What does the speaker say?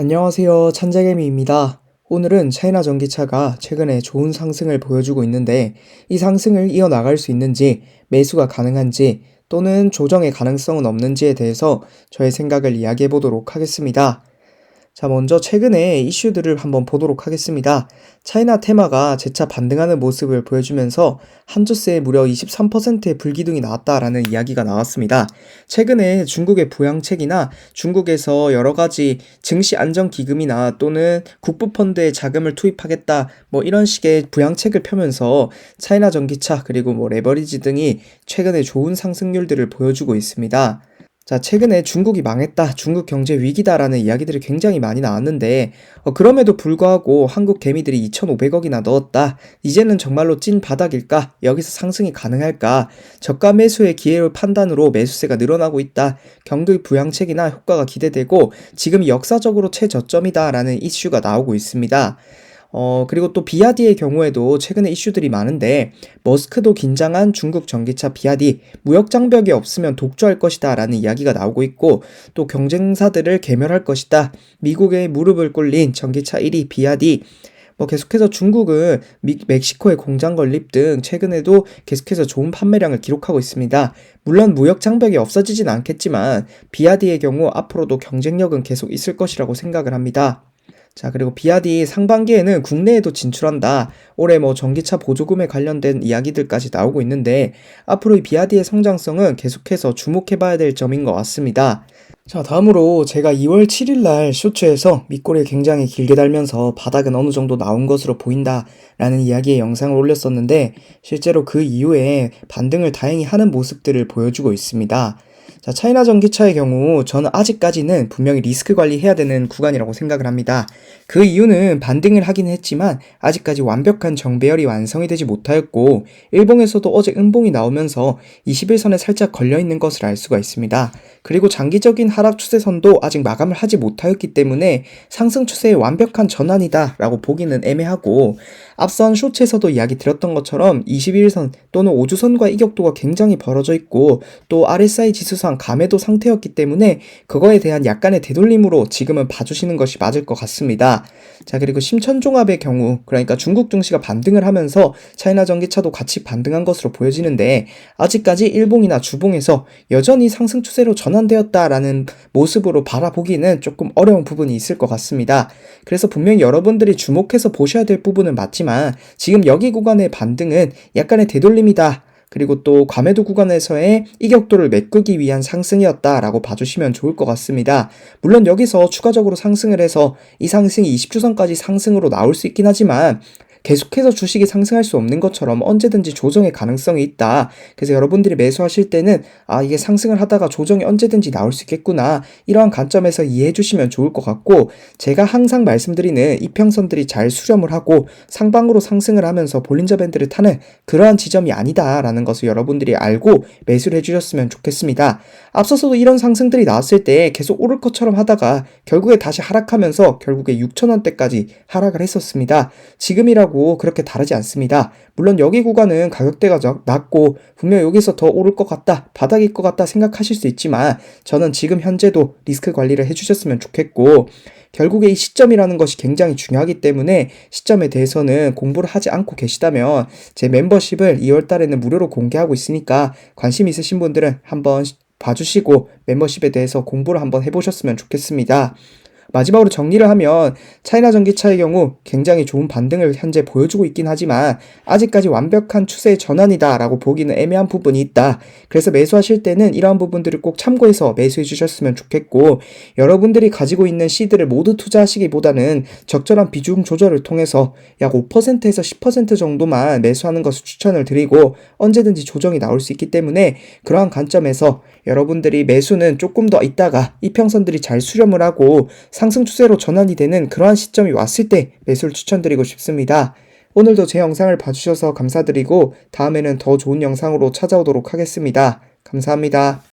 안녕하세요. 찬재개미입니다. 오늘은 차이나 전기차가 최근에 좋은 상승을 보여주고 있는데 이 상승을 이어나갈 수 있는지 매수가 가능한지 또는 조정의 가능성은 없는지에 대해서 저의 생각을 이야기해 보도록 하겠습니다. 자, 먼저 최근에 이슈들을 한번 보도록 하겠습니다. 차이나 테마가 재차 반등하는 모습을 보여주면서 한주세에 무려 23%의 불기둥이 나왔다라는 이야기가 나왔습니다. 최근에 중국의 부양책이나 중국에서 여러 가지 증시 안정 기금이나 또는 국부 펀드에 자금을 투입하겠다 뭐 이런 식의 부양책을 펴면서 차이나 전기차 그리고 뭐 레버리지 등이 최근에 좋은 상승률들을 보여주고 있습니다. 자, 최근에 중국이 망했다, 중국 경제 위기다라는 이야기들이 굉장히 많이 나왔는데, 어, 그럼에도 불구하고 한국 개미들이 2,500억이나 넣었다. 이제는 정말로 찐 바닥일까? 여기서 상승이 가능할까? 저가 매수의 기회를 판단으로 매수세가 늘어나고 있다. 경기 부양책이나 효과가 기대되고, 지금 역사적으로 최저점이다라는 이슈가 나오고 있습니다. 어, 그리고 또 비아디의 경우에도 최근에 이슈들이 많은데, 머스크도 긴장한 중국 전기차 비아디, 무역 장벽이 없으면 독주할 것이다 라는 이야기가 나오고 있고, 또 경쟁사들을 개멸할 것이다. 미국의 무릎을 꿇린 전기차 1위 비아디, 뭐 계속해서 중국은 미, 멕시코의 공장 건립 등 최근에도 계속해서 좋은 판매량을 기록하고 있습니다. 물론 무역 장벽이 없어지진 않겠지만 비아디의 경우 앞으로도 경쟁력은 계속 있을 것이라고 생각을 합니다. 자, 그리고 비아디 상반기에는 국내에도 진출한다. 올해 뭐 전기차 보조금에 관련된 이야기들까지 나오고 있는데 앞으로 이 비아디의 성장성은 계속해서 주목해 봐야 될 점인 것 같습니다. 자, 다음으로 제가 2월 7일 날 쇼츠에서 밑꼬리를 굉장히 길게 달면서 바닥은 어느 정도 나온 것으로 보인다 라는 이야기의 영상을 올렸었는데 실제로 그 이후에 반등을 다행히 하는 모습들을 보여주고 있습니다. 자, 차이나 전기차의 경우 저는 아직까지는 분명히 리스크 관리해야 되는 구간이라고 생각을 합니다. 그 이유는 반등을 하긴 했지만 아직까지 완벽한 정배열이 완성이 되지 못하였고 일봉에서도 어제 음봉이 나오면서 21선에 살짝 걸려 있는 것을 알 수가 있습니다. 그리고 장기적인 하락 추세선도 아직 마감을 하지 못하였기 때문에 상승 추세의 완벽한 전환이다라고 보기는 애매하고 앞선 쇼츠에서도 이야기 드렸던 것처럼 21선 또는 5주선과 이격도가 굉장히 벌어져 있고 또 RSI 지수 상 감해도 상태였기 때문에 그거에 대한 약간의 되돌림으로 지금은 봐주시는 것이 맞을 것 같습니다. 자 그리고 심천종합의 경우 그러니까 중국 증시가 반등을 하면서 차이나 전기차도 같이 반등한 것으로 보여지는데 아직까지 일봉이나 주봉에서 여전히 상승 추세로 전환되었다라는 모습으로 바라보기는 조금 어려운 부분이 있을 것 같습니다. 그래서 분명히 여러분들이 주목해서 보셔야 될 부분은 맞지만 지금 여기 구간의 반등은 약간의 되돌림이다. 그리고 또 과매도 구간에서의 이격도를 메꾸기 위한 상승이었다라고 봐주시면 좋을 것 같습니다. 물론 여기서 추가적으로 상승을 해서 이 상승이 20주선까지 상승으로 나올 수 있긴 하지만 계속해서 주식이 상승할 수 없는 것처럼 언제든지 조정의 가능성이 있다. 그래서 여러분들이 매수하실 때는 아, 이게 상승을 하다가 조정이 언제든지 나올 수 있겠구나. 이러한 관점에서 이해해 주시면 좋을 것 같고, 제가 항상 말씀드리는 이평선들이 잘 수렴을 하고 상방으로 상승을 하면서 볼린저 밴드를 타는 그러한 지점이 아니다라는 것을 여러분들이 알고 매수를 해 주셨으면 좋겠습니다. 앞서서도 이런 상승들이 나왔을 때 계속 오를 것처럼 하다가 결국에 다시 하락하면서 결국에 6천원대까지 하락을 했었습니다. 지금이라고 가격하고 그렇게 다르지 않습니다. 물론 여기 구간은 가격대가 낮고 분명 여기서 더 오를 것 같다, 바닥일 것 같다 생각하실 수 있지만 저는 지금 현재도 리스크 관리를 해주셨으면 좋겠고 결국에 이 시점이라는 것이 굉장히 중요하기 때문에 시점에 대해서는 공부를 하지 않고 계시다면 제 멤버십을 2월 달에는 무료로 공개하고 있으니까 관심 있으신 분들은 한번 봐주시고 멤버십에 대해서 공부를 한번 해보셨으면 좋겠습니다. 마지막으로 정리를 하면 차이나 전기차의 경우 굉장히 좋은 반등을 현재 보여주고 있긴 하지만 아직까지 완벽한 추세의 전환이다 라고 보기는 애매한 부분이 있다. 그래서 매수하실 때는 이러한 부분들을 꼭 참고해서 매수해 주셨으면 좋겠고 여러분들이 가지고 있는 시드를 모두 투자하시기보다는 적절한 비중 조절을 통해서 약 5%에서 10% 정도만 매수하는 것을 추천을 드리고 언제든지 조정이 나올 수 있기 때문에 그러한 관점에서 여러분들이 매수는 조금 더 있다가 이평선들이 잘 수렴을 하고 상승 추세로 전환이 되는 그러한 시점이 왔을 때 매수를 추천드리고 싶습니다. 오늘도 제 영상을 봐주셔서 감사드리고 다음에는 더 좋은 영상으로 찾아오도록 하겠습니다. 감사합니다.